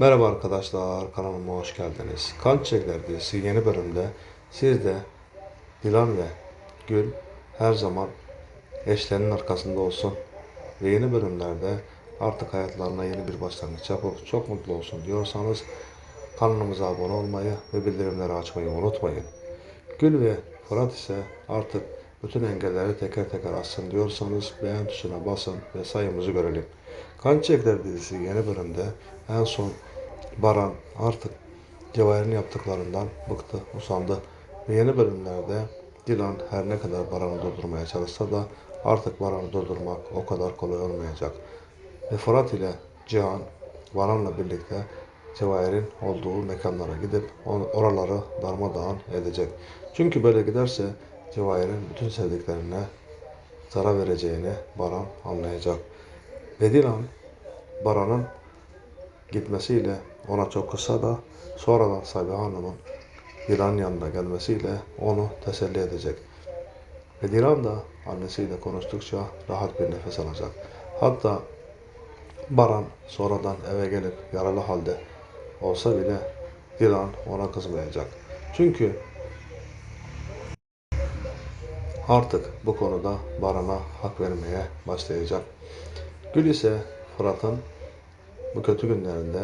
Merhaba arkadaşlar, kanalıma hoş geldiniz. Kan Çiçekler dizisi yeni bölümde siz de Dilan ve Gül her zaman eşlerinin arkasında olsun ve yeni bölümlerde artık hayatlarına yeni bir başlangıç yapıp çok mutlu olsun diyorsanız kanalımıza abone olmayı ve bildirimleri açmayı unutmayın. Gül ve Fırat ise artık bütün engelleri teker teker aşsın diyorsanız beğen tuşuna basın ve sayımızı görelim. Kan Çiçekler dizisi yeni bölümde en son Baran artık Cevahir'in yaptıklarından bıktı, usandı ve yeni bölümlerde Dilan her ne kadar Baran'ı durdurmaya çalışsa da artık Baran'ı durdurmak o kadar kolay olmayacak. Ve Fırat ile Cihan Baran'la birlikte Cevahir'in olduğu mekanlara gidip oraları darmadağın edecek. Çünkü böyle giderse Cevahir'in bütün sevdiklerine zarar vereceğini Baran anlayacak. Ve Dilan Baran'ın gitmesiyle ona çok kısa da sonradan Sabiha Hanım'ın Dilan'ın yanına gelmesiyle onu teselli edecek. Ve Dilan da annesiyle konuştukça rahat bir nefes alacak. Hatta Baran sonradan eve gelip yaralı halde olsa bile Dilan ona kızmayacak. Çünkü artık bu konuda Baran'a hak vermeye başlayacak. Gül ise Fırat'ın bu kötü günlerinde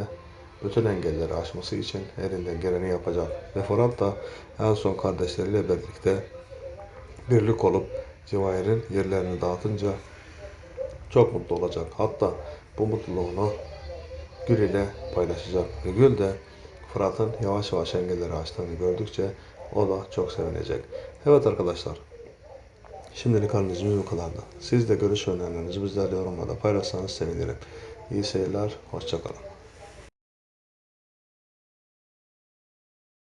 bütün engelleri aşması için elinden geleni yapacak. Ve Fırat da en son kardeşleriyle birlikte birlik olup Cevahir'in yerlerini dağıtınca çok mutlu olacak. Hatta bu mutluluğunu Gül ile paylaşacak. Ve Gül de Fırat'ın yavaş yavaş engelleri aştığını gördükçe o da çok sevinecek. Evet arkadaşlar. Şimdilik analizimiz bu kadardı. Siz de görüş önerilerinizi bizlerle yorumlarda paylaşsanız sevinirim. İyi seyirler, hoşçakalın.